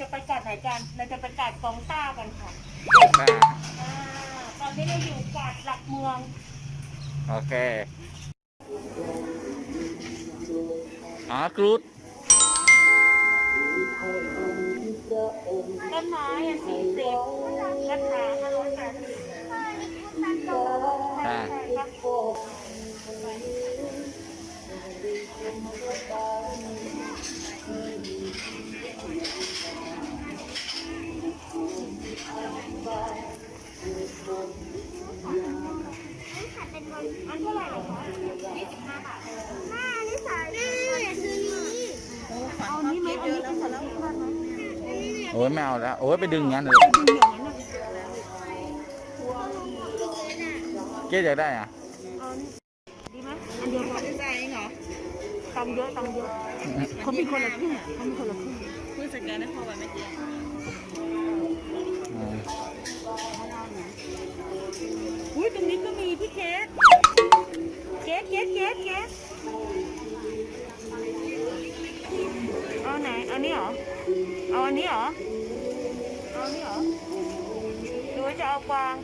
จะไปกัดไหนกัน เราจะไปกัดกองต้ากันค่ะอ่าอ่าตอนนี้เราอยู่กัดหลักเมืองโอเค อ๋อกรูดต้นไม้อะสี่สิบกระถางห้าร้อยแปดสิบ อ่า ไหร่เหรอคะยี่สิบห้าบาทแม่นี่สายแม่ซื้อนี้เอานี้ไหมอันนี้เป็นสัญลักษณ์ไหมโอ้ยไม่เอาแล้ว โอ้ยไปดึงงั้นเลยดึงอย่างนั้นน่ะเก๊อยากได้อะเอานี่ดีไหมอันเดียวพอใจเหรอตังค์เยอะตังค์เยอะเขามีคนละครึ่งเขามีคนละครึ่งเพิ่งสแกนให้พ่อไปเมื่อกี้อืมอุ้ยตรงนี้ก็มีพี่เคส เคสเคสเคสเคสเอาไหนเอานี้เหรอ เอาอันนี้เหรอ เอาอันนี้เหรอหรือว่าจะเอากวาง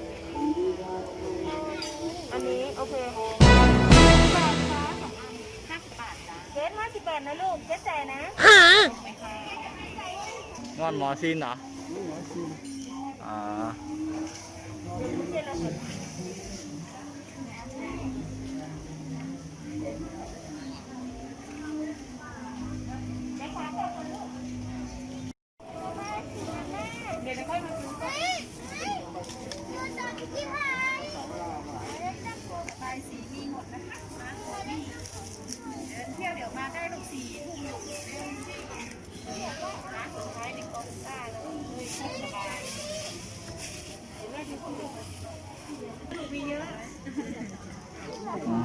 อันนี้โอเคบาทคะสองอันห้าสิบบาทจ้ะเคสห้าสิบบาทนะลูกเคสแต่นะงอนหมอซินเหรออ่า เดี๋ยวเราเห็นแม่ค้าก่อนลูกเดี๋ยวจะค่อยมาซื้อ เฮ้ยเฮ้ยดูจอที่พาย ใบสีมีหมดนะคะมาขอนี่เดินเที่ยวเดี๋ยวมาได้ลูกสี่ทุ่มลูกเร็วร้านสุดท้ายในกองต้าเลยสบายลูกมีเยอะ อืม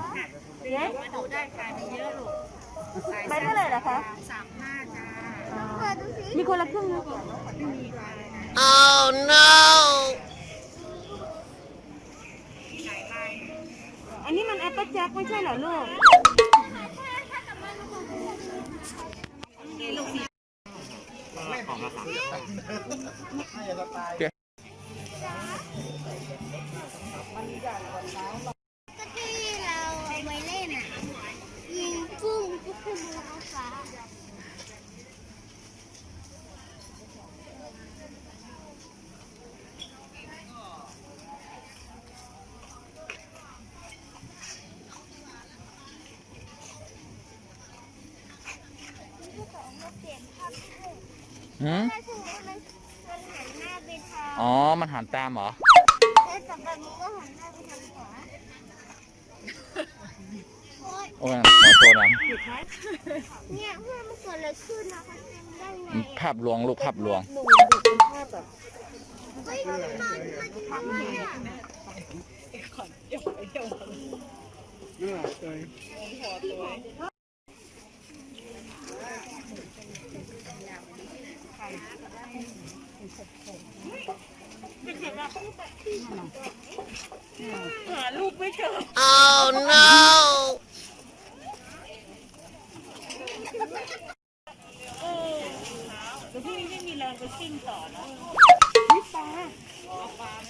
เดี๋ยว มาดูได้ค่ะมีเยอะลูก ใบเท่าไหร่ล่ะคะ สามห้าจ้า เปิดดูสิ มีคนละครึ่งนะไม่มีค่ะ Oh no หลายลายอันนี้มันแอปเปิลแจ็คไม่ใช่เหรอลูกนี่ลูกสี หืมถ้าสมมติมันมันหันหน้าไปทางอ๋อ มันหันตามเหรอแล้วต่อไปมันก็หันหน้าไปทางขวาโอ๊ยโอ้ยหัวโตนะเนี่ยเพื่อนมันเกิดอะไรขึ้นนะคะได้ไงมันภาพลวงลูกภาพลวง หนูดูเป็นภาพแบบเฮ้ยมันมันมันจะทำอะไรอะ หาลูกไม่เจอ Oh no เออแล้วพี่ไม่มีแรงไปชิ่งต่อนะนี่ปลาเอาปลาไหม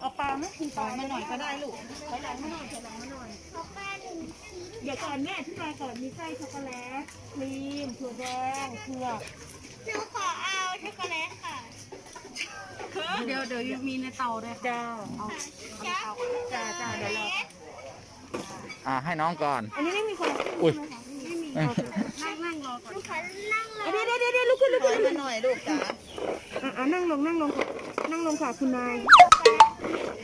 เอาปลาไหมคุณปลามาหน่อยก็ได้ลูกถอยหลังมาหน่อยถอยหลังมาหน่อยขอแป้งหนึ่งเดี๋ยวก่อนแม่อธิบายก่อนมีไส้ช็อกโกแลตครีมถั่วแดงเผือกหนูขอเอา ช็อกโกแลตค่ะเดี๋ยวเดี๋ยวมีในเตาด้วยจ้าเอาช็อกจ้าจ้าเดี๋ยวเราอ่าให้น้องก่อน อันนี้ไม่มีคนละครึ่งอุ้ยใช่ไหมคะไม่มีโอเคนั่งนั่งรอก่อนหนูขอนั่งรอเดี๋ยวเดี๋ยวเดี๋ยวเดี๋ยวลุกขึ้นลุกถอขึ้ยนมาหน่อยลูกจ๋าอะอะนั่งลงนั่งลงค่ะนั่งลงค่ะคุณนาย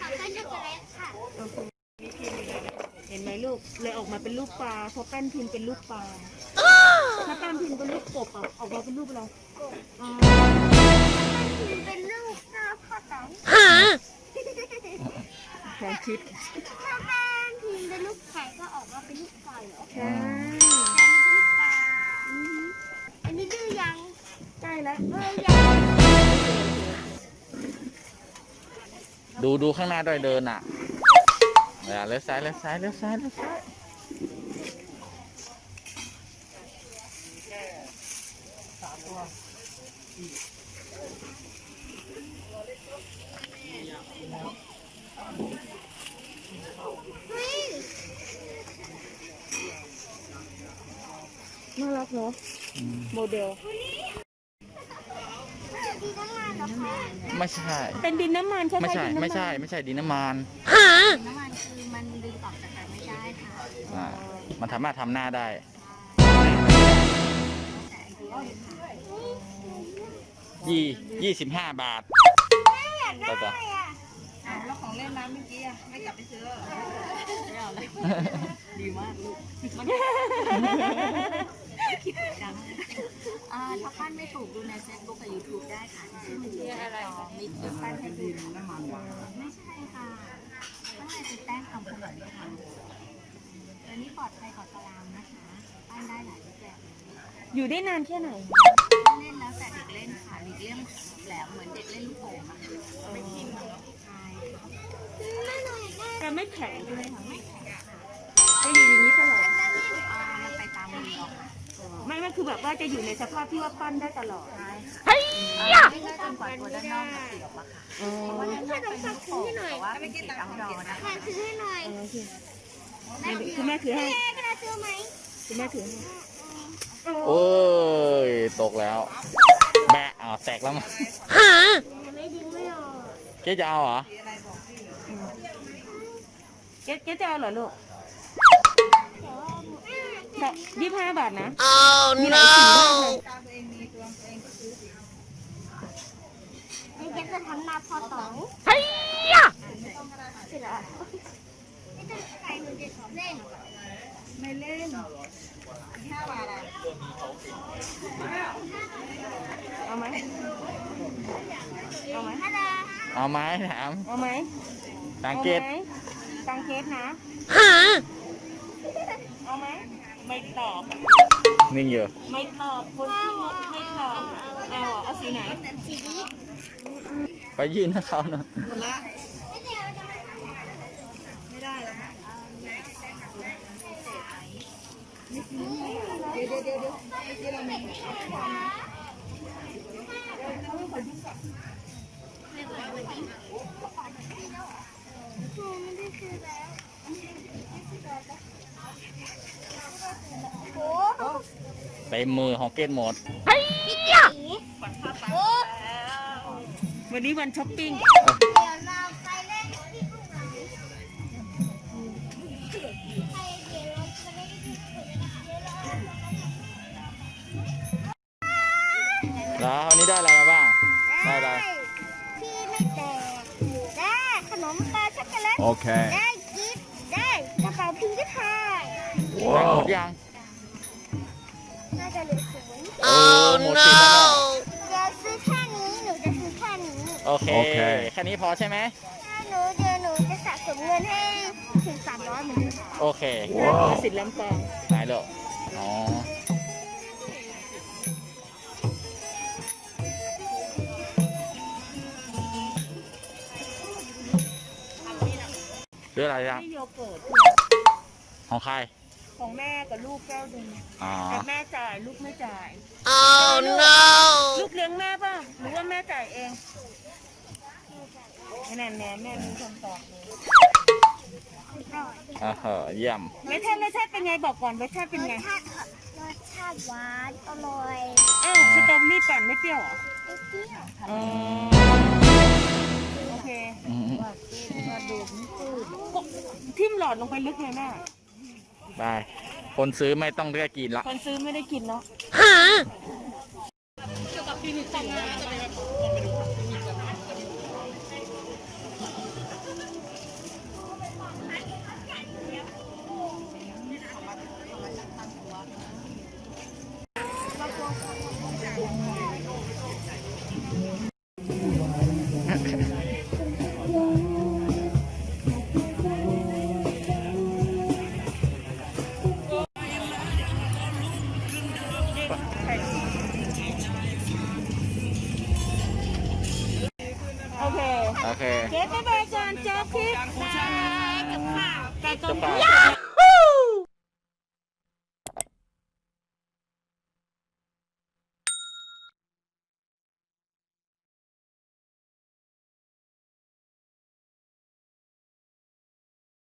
ขอแป้งช็อกโกแลตค่ะ โอเคเห็นไหมลูกเลยออกมาเป็นรูปปลาเพราะแป้นพิมพ์เป็นรูปปลา ถ้าแป้นพิมพ์เป็นรูปกบอะออกมาเป็นรูปอะไรอ๋อเป็นลูกหน้าข้าวตังแทนคิดถ้าแป้งพิมพ์เป็นลูกไข่ก็ออกมาเป็นลูกไก่เหรอใช่แต่มันเป็นลูกปลาอันนี้ดื้อยังใกล้แล้วเออยังดูดูข้างหน้าด้วยเดินอะเลี้ยวซ้ายเลี้ยวซ้ายเลี้ยวซ้ายเลี้ยวซ้าย เนาะอืมโมเดลดีน้ำมันเหรอคะไม่ใช่ เป็นดินน้ำมันใช่ไหมไม่ใช่ ดินน้ำนไม่ใช่ ไม่ใช่ดินน้ำมันน้ำมันคือมันดึงออกจากกันไม่ได้ค่ะอ่ามันสามารถทำหน้าได้ ยี่ยี่สิบห้าบาทต่อต่ออ้าวแล้วของเล่นร้านเมื่อกี้อะไม่กลับไปซื้อเหรอไม่เอาเลยดีมากลูกจังอ่าถ้าปั้ นไม่ถูกดูในเฟซบุ๊กกับยูทูบได้ค่ะชื่อมันชื่ออะไรมีคลิปปั้นให้ดูน้ำมันไม่ใช่ค่ะข้างในเป็นแป้งทำขนมค่ะตัวนี้ปลอดภัยกว่าสลามนะคะปั้นได้หลายรูปแบบเลยอยู่ได้นานแค่ไหน เล่นแล้วแต่เด็กเล่นค่ะเด็กเล่นแหลมเหมือนเด็กเล่นลูกโป่งอะไม่ทิ่มใช่แต่ไม่แข็งใช่ไหมคะจะ ไม่ไม่คือแบบว่าจะอยู่ในสภาพที่ว่าปั้นได้ตลอดใช่ค่ะไม่ได้จนกว่าตัวด้านนอกจะเสียบอะค่ะอ๋อเพราะว่าด้านนอกเป็นลูกโป่งแต่ว่าเป็นสีดำดอนะคะซื้อให้หน่อยโอเคคุณแม่ถือให้แม่กระซื้อไหมคุณแม่ถือให้โอ้ยตกแล้ว แบะอ๋อแตกแล้วมั้งไม่ดึงไม่ออกเจ๊จะเอาเหรอเจ๊เจ๊จะเอาเหรอลูก ยี่ห้าบาทนะมีหลายสีมากเลยตามตัวเองมีตัวตัวเองก็ซื้อสินี่เจ๊จะทำหน้าพอสองเฮ้ยยะเสร็จแล้วไม่ต้องใส่หนูเด็กเล่น ไม่เล่นห้าบาทอะเอาไหมเอาไหมฮัลโหลเอาไหมถาม เอาไหมสังเกตอาไหมตังเกตนะ เอาไหม ไม่ตอบ นิ่งอยู่ไม่ตอบคนที่ไม่ตอบเอาเหรอเอาสีไหนสีนี้ไปยื่นให้เขาหน่อย เดี๋ยวเดี๋ยวเดี๋ยวเดี๋ยวเมื่อกี้เรามีโอ้เต็มมือของเกตหมดพี่จีโอ้วันนี้วันช้อปปิ้งเดี๋ยวเราไปเล่นที่ตรงไหนใครเดี๋ยวเราจะเล่นที่ตรงไหนแล้ววันนี้ได้อะไรมาบ้าง ได้อะไรพี่ไม่แตกได้ขนมปลาช็อกโกแลต Okay. ได้กิฟต์ได้ก ระเป๋าพิงค์ไทยได้หมดยังน่าจะเหลือศูนย์เออหมดสิบแล้วเดี๋ยวซื้อแค่นี้หนูจะซื้อแค่นี้โอเค โอเค แค่นี้พอใช่ไหม ถ้าหนูเดี๋ยวหนูจะสะสมเงินให้ถึงสามร้อยเหมือนกันโอเคสิทธิ์ลำปางไหนเลูกอ๋อหรืออะไรยังนี่โยเกิร์ต ของใคร ของแม่กับลูกแก้วหนึงอ๋อ แต่แม่จ่ายลูกไม่จ่าย Oh no ลูกเลี้ยงแม่ป่ะหรือว่าแม่จ่ายเองนั่นแน่แม่มีคำตอบเลยอ่าเหอะเยี่ยมรสชาติรสชาติเป็นไงบอกก่อนรสชาติเป็นไงรสชาติรสชาติหวานอร่อยอ้าวสตรอเบอรี่ปั่นไม่เปรี้ยวเหรอไม่เปรี้ยวอ๋อโอเคอืมทิ่มหลอดลงไปลึกเลยแม่ ไป คนซื้อไม่ต้องเรียกกินละ คนซื้อไม่ได้กินเนาะโอ โอเค เจ๊ไปไปก่อนเจอคลิปบายกับข้าวกับจะกับไปข้าว